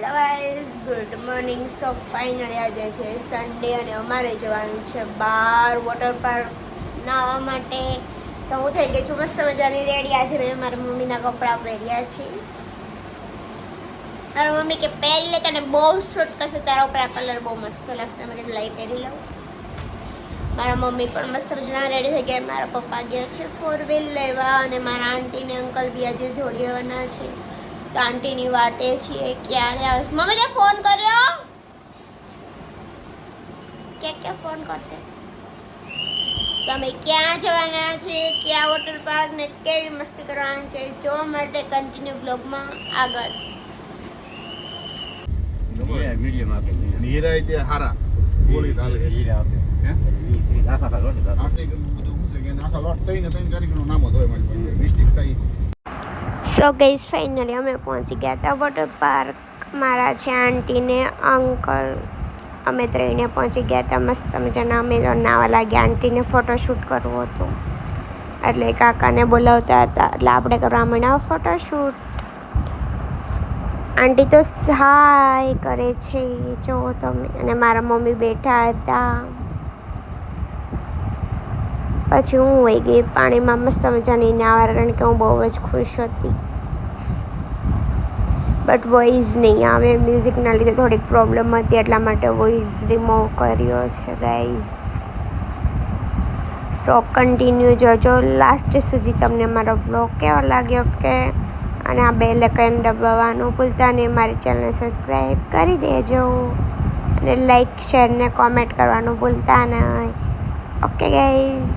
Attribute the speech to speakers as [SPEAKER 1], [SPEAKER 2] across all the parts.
[SPEAKER 1] Hello guys good morning so finally આજે છે Sunday અને અમારે જવાનું છે બહાર વોટર પાર્ક નાહવા માટે. તો હું થઈ ગઈ છું, મસ્ત મજાની રેડી આજે મેં મારા મમ્મીના કપડાં પહેર્યા છે. મારા મમ્મી કે પહેરી લે તને બહુ શૂટ કરશે, તારા ઉપર આ કલર બહુ મસ્ત લાગશે. મેં કીધું, લઈ પહેરી લઉં. મારા મમ્મી પણ મસ્ત મજાના રેડી થઈ ગયા. મારા પપ્પા ગયા છે ફોર વ્હીલ લેવા અને મારા આંટી ને અંકલ બી આજે જોડી આવવાના છે. તો આંટીની વાટે છીએ ક્યારે આવશે? મમ્મી તે ફોન કર્યો? કે કે ફોન કરતે? તમે ક્યાં જવાના છે? ક્યાં વોટર પાર્ક ને કેવી મસ્તી કરવાના છે? જોવા માટે કન્ટિન્યુ બ્લોગમાં આગળ.
[SPEAKER 2] આખા
[SPEAKER 3] લોટ કાર્યક્રમ નામ હોય મારી પાસે.
[SPEAKER 1] સો ગઈસ ફાઇનલી અમે પહોંચી ગયા હતા વોટર પાર્ક મારા છે આંટી ને અંકલ અમે ત્રણે પહોંચી ગયા હતા. મસ્ત મજાના, અમે તો નાવા લાગ્યા. આંટીને ફોટોશૂટ કરવું હતું. એટલે કાકાને બોલાવતા હતા. એટલે આપણે કરવા માંડ્યા ફોટોશૂટ આંટી તો હાય કરે છે. જો તમે, અને મારા મમ્મી બેઠા હતા. પછી હું વહી ગઈ પાણીમાં મસ્ત મજાની નાવા કારણ કે હું બહુ જ ખુશ હતી. બટ વોઇસ નહીં આવે મ્યુઝિકના લીધે થોડીક પ્રોબ્લેમ હતી, એટલા માટે વોઇસ રિમૂવ કર્યો છે ગાઈઝ સો કન્ટિન્યુ જોજો. લાસ્ટ સુધી તમને મારો વ્લોગ કેવો લાગ્યો કે? અને આ બે લેકન દબાવવાનું ભૂલતા નહીં, મારી ચેનલને સબસ્ક્રાઈબ કરી દેજો. અને લાઈક શેર ને કોમેન્ટ કરવાનું ભૂલતા નહીં. ઓકે ગાઈઝ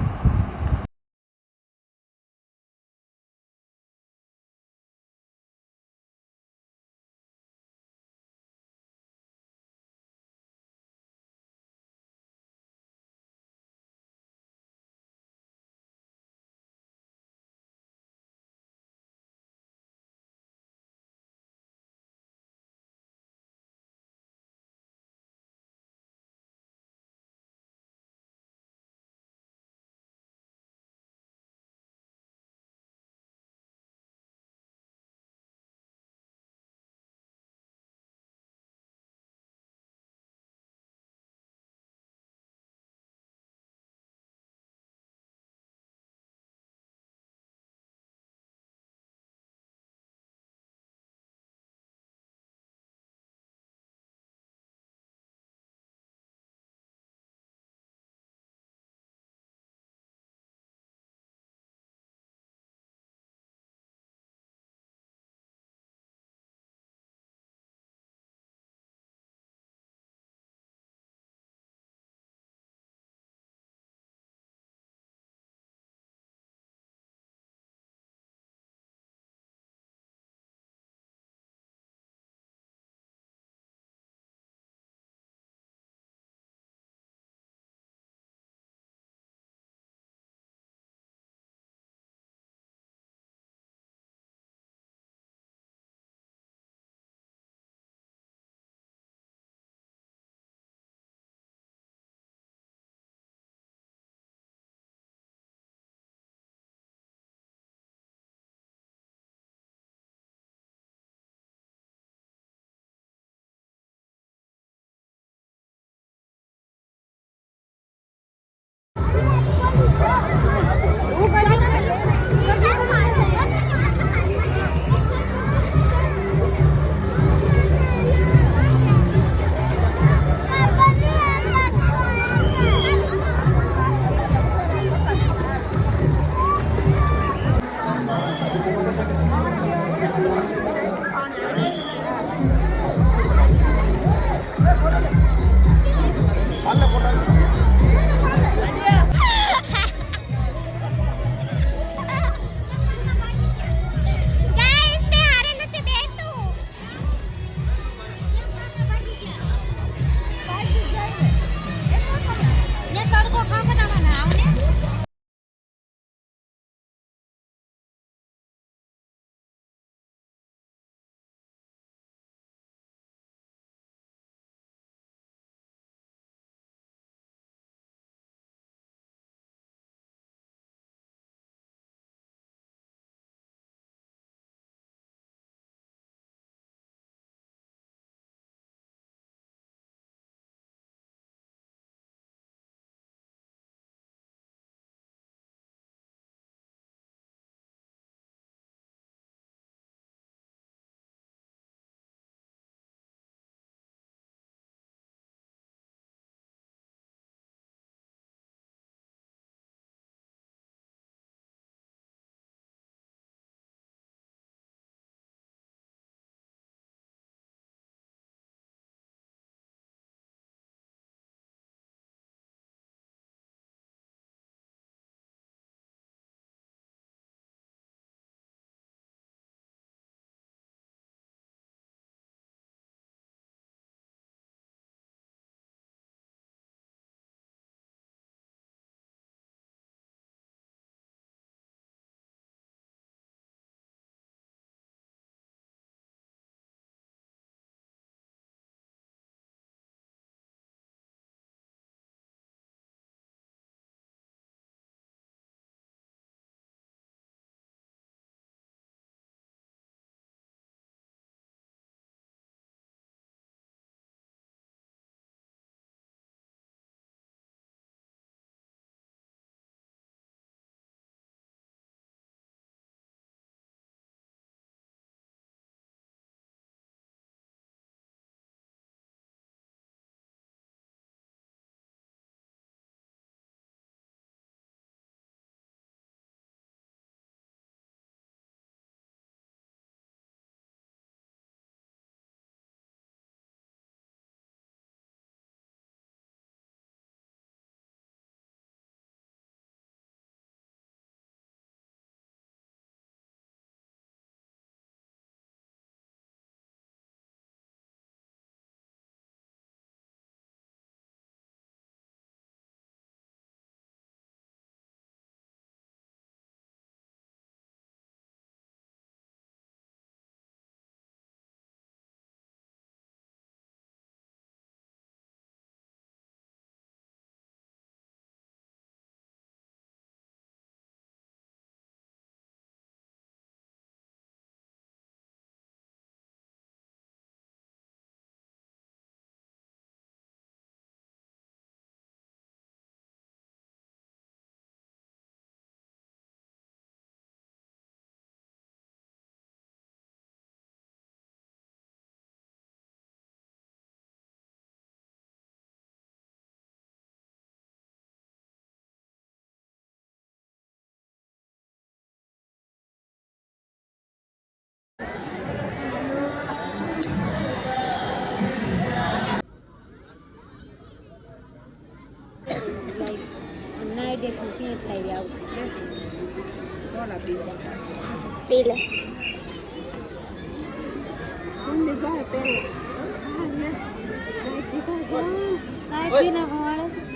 [SPEAKER 4] પી લે
[SPEAKER 5] પીને ભવાડે છે